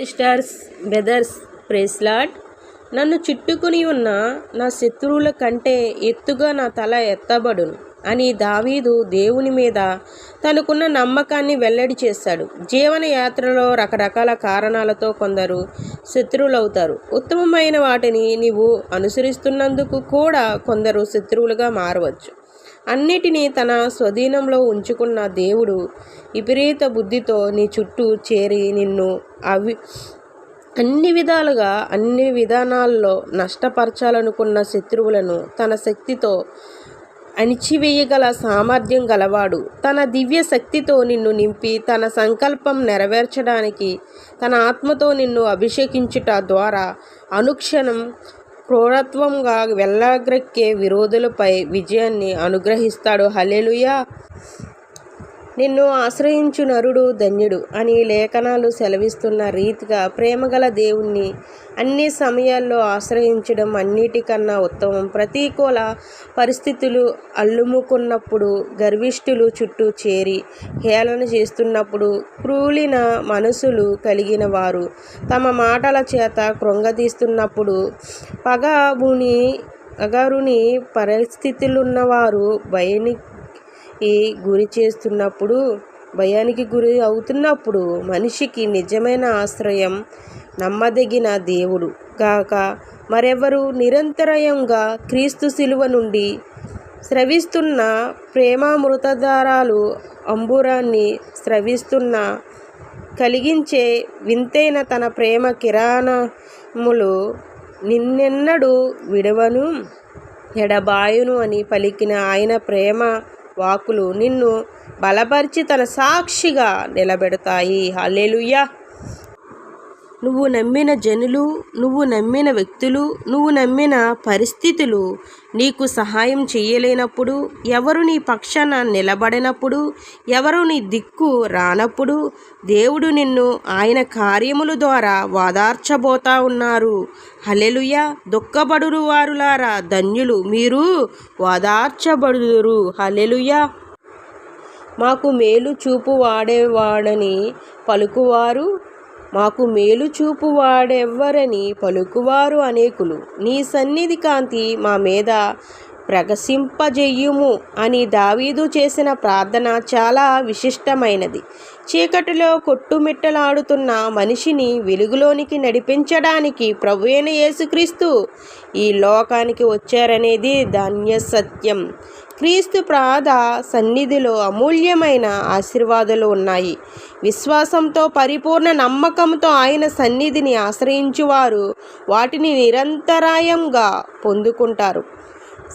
Sisters brothers ప్రేస్లాడ్ నన్ను చుట్టుకుని ఉన్న నా శత్రువుల కంటే ఎత్తుగా నా తల ఎత్తబడును అని దావీదు దేవుని మీద తనకున్న నమ్మకాన్ని వెల్లడి చేశాడు. జీవన యాత్రలో రకరకాల కారణాలతో కొందరు శత్రువులవుతారు. ఉత్తమమైన వాటిని నీవు అనుసరిస్తున్నందుకు కూడా కొందరు శత్రువులుగా మారవచ్చు. అన్నిటినీ తన స్వధీనంలో ఉంచుకున్న దేవుడు విపరీత బుద్ధితో నీ చుట్టూ చేరి నిన్ను అవి అన్ని విధాలుగా అన్ని విధానాల్లో నష్టపరచాలనుకున్న శత్రువులను తన శక్తితో అణిచివేయగల సామర్థ్యం గలవాడు. తన దివ్య శక్తితో నిన్ను నింపి తన సంకల్పం నెరవేర్చడానికి తన ఆత్మతో నిన్ను అభిషేకించుట ద్వారా అనుక్షణం క్రూరత్వంగా వెళ్ళగ్రక్కే విరోధులపై విజయాన్ని అనుగ్రహిస్తాడు. హల్లెలూయా. నిన్ను ఆశ్రయించు నరుడు ధన్యుడు అని లేఖనాలు సెలవిస్తున్న రీతిగా ప్రేమగల దేవుణ్ణి అన్ని సమయాల్లో ఆశ్రయించడం అన్నిటికన్నా ఉత్తమం. ప్రతికూల పరిస్థితులు అల్లుముకున్నప్పుడు గర్విష్ఠులు చుట్టూ చేరి హేళన చేస్తున్నప్పుడు క్రూలిన మనసులు కలిగిన వారు తమ మాటల చేత కృంగతీస్తున్నప్పుడు పగబుని అగరుని పరిస్థితులున్నవారు భయని ఈ గురి చేస్తున్నప్పుడు భయానికి గురి అవుతున్నప్పుడు మనిషికి నిజమైన ఆశ్రయం నమ్మదగిన దేవుడు కాక మరెవరు నిరంతరయంగా క్రీస్తు శిలువ నుండి స్రవిస్తున్న ప్రేమామృతధారాలు అంబురాన్ని స్రవిస్తున్న కలిగించే వింతైన తన ప్రేమ కిరాణములు నిన్నెన్నడూ విడవను ఎడబాయును అని పలికిన ఆయన ప్రేమ వాకులు నిన్ను బలపరిచి తన సాక్షిగా నిలబెడతాయి. హల్లెలూయా. నువ్వు నమ్మిన జనులు నువ్వు నమ్మిన వ్యక్తులు నువ్వు నమ్మిన పరిస్థితులు నీకు సహాయం చేయలేనప్పుడు ఎవరు నీ పక్షాన నిలబడినప్పుడు ఎవరు నీ దిక్కు రానప్పుడు దేవుడు నిన్ను ఆయన కార్యముల ద్వారా వాదార్చబోతా ఉన్నారు. హలెలుయ దుఃఖపడురు వారులారా ధన్యులు మీరు వాదార్చబడుదురు. హలెలుయ మాకు మేలు చూపు వాడేవాడని పలుకువారు మాకు మేలు చూపు వాడెవ్వరని పలుకువారు అనేకులు. నీ సన్నిధి కాంతి మా మీద ప్రకాశింపజెయ్యుము అని దావీదు చేసిన ప్రార్థన చాలా విశిష్టమైనది. చీకటిలో కొట్టుమిట్టలాడుతున్న మనిషిని వెలుగులోనికి నడిపించడానికి ప్రభువైన యేసుక్రీస్తు ఈ లోకానికి వచ్చారనేది ధాన్య సత్యం క్రీస్తు ప్రాద సన్నిధిలో అమూల్యమైన ఆశీర్వాదాలు ఉన్నాయి. విశ్వాసంతో పరిపూర్ణ నమ్మకంతో ఆయన సన్నిధిని ఆశ్రయించువారు వాటిని నిరంతరాయంగా పొందుకుంటారు.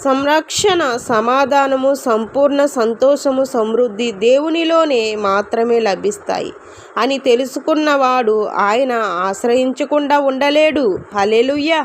సంరక్షణ సమాధానము సంపూర్ణ సంతోషము సమృద్ధి దేవునిలోనే మాత్రమే లభిస్తాయి. అని తెలుసుకున్నవాడు ఆయన ఆశ్రయించకుండా ఉండలేడు. హలెలుయ్య